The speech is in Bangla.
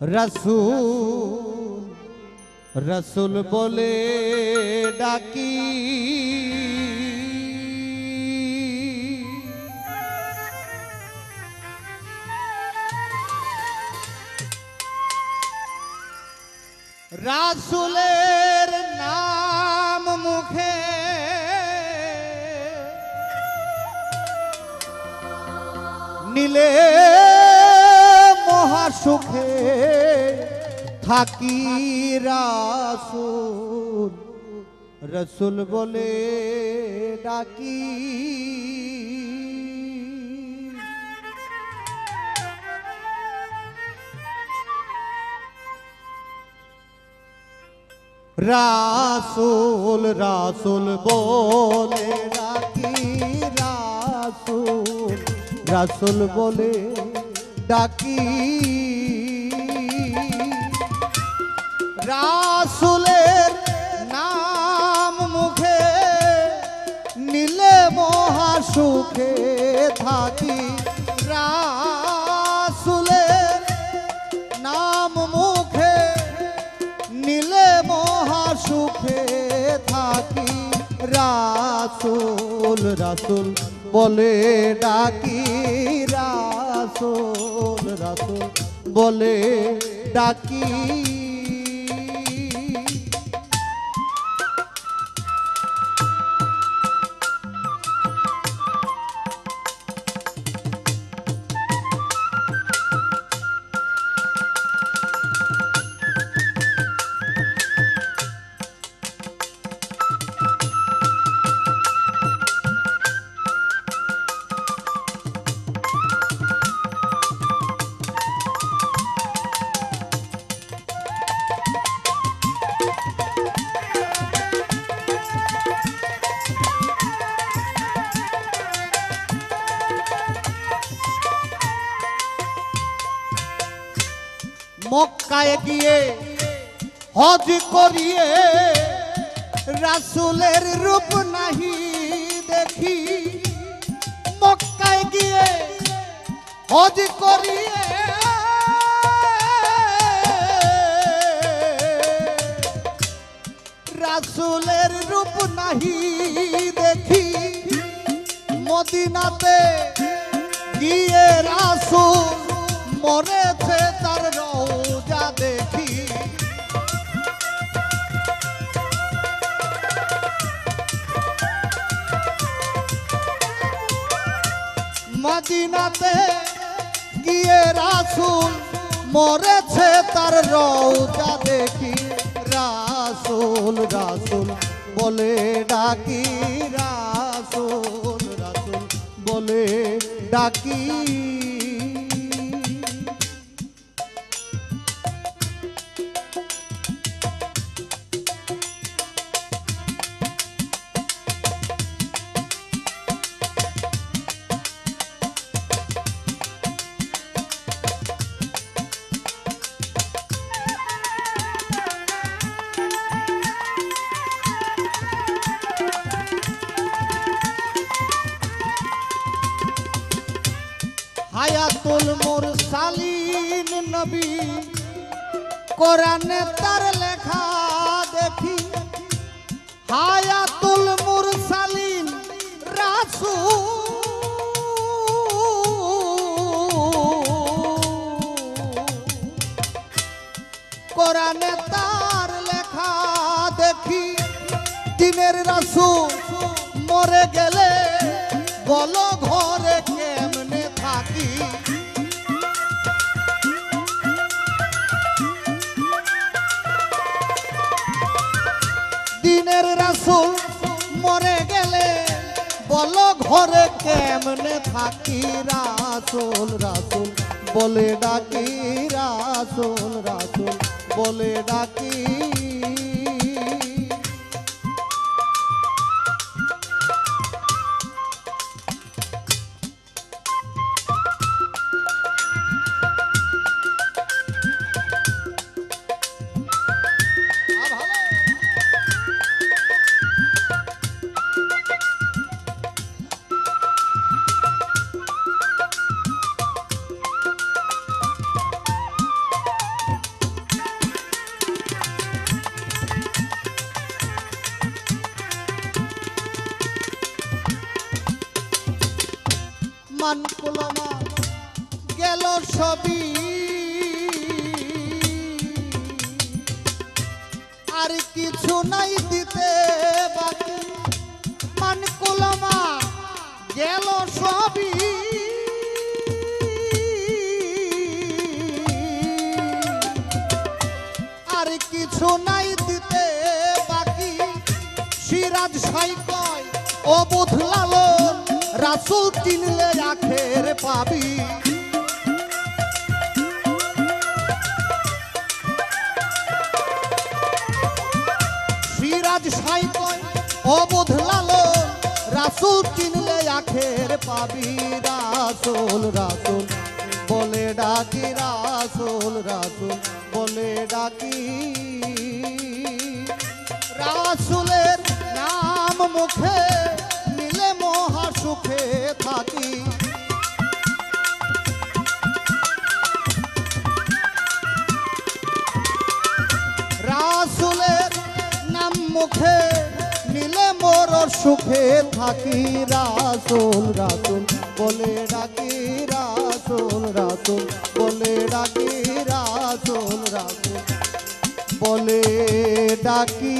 রসুল রসুল বলে ডাকি। রাসুলের নাম মুখে নিলে মহাসুখে থাকি রাসুল রসুল বলে ডাকি। রাসুল রাসুল বলে ডাকি রাসুল রাসুল বলে ডাকি। রাসুলের নাম মুখে নিলে মহাসুখে থাকি। রাসুলের নাম মুখে নিলে মহাসুখে থাকি। রাসুল রাসুল বলে ডাকি। রাসুল রাসুল বলে ডাকি। মক্কায় গিয়ে হজ করিয়ে রাসুলের রূপ নাহি দেখি। মক্কায় গিয়ে হজ করিয়ে রাসুলের রূপ নাহি দেখি। মদিনাতে গিয়ে রাসুল মদিনাতে গিয়ে রাসুল মরেছে তার রৌজা দেখি। রাসুল রাসুল বলে ডাকি, রাসুল রাসুল বলে ডাকি। হায়াতুল মুরসালিন নবী। কোরআনে তার লেখা দেখি। হায়াতুল মুরসালিন রাসূল। কোরআনে তার লেখা দেখি। দিনের রাসু মরে গেলে বলো ঘরে বলো ঘরে কেমনে থাকি রাসুল রাসুল বলে ডাকি রাসুল রাসুল বলে ডাকি মানকুলমা গেল সবই। আর কিছু নাই দিতে বাকি। মানকুলমা গেল সবই। আর কিছু নাই দিতে বাকি। সিরাজ সাই কয় ও বুধলালো রাসুল কিনলে আখের পাবি। সিরাজ সাই কয় ও বুধলালো রাসুল কিনলে আখের পাবি। রাসুল রাসুল, বলে ডাকি রাসুল রাসুল, বলে ডাকি। রাসুলের নাম মুখে নিলে মহা সুখে থাকি। রাসুলের নাম মুখে নিলে মোর সুখে থাকি। রাসুল রাসুল বলে ডাকি, রাসুল রাসুল বলে ডাকি, রাসুল রাসুল বলে ডাকি।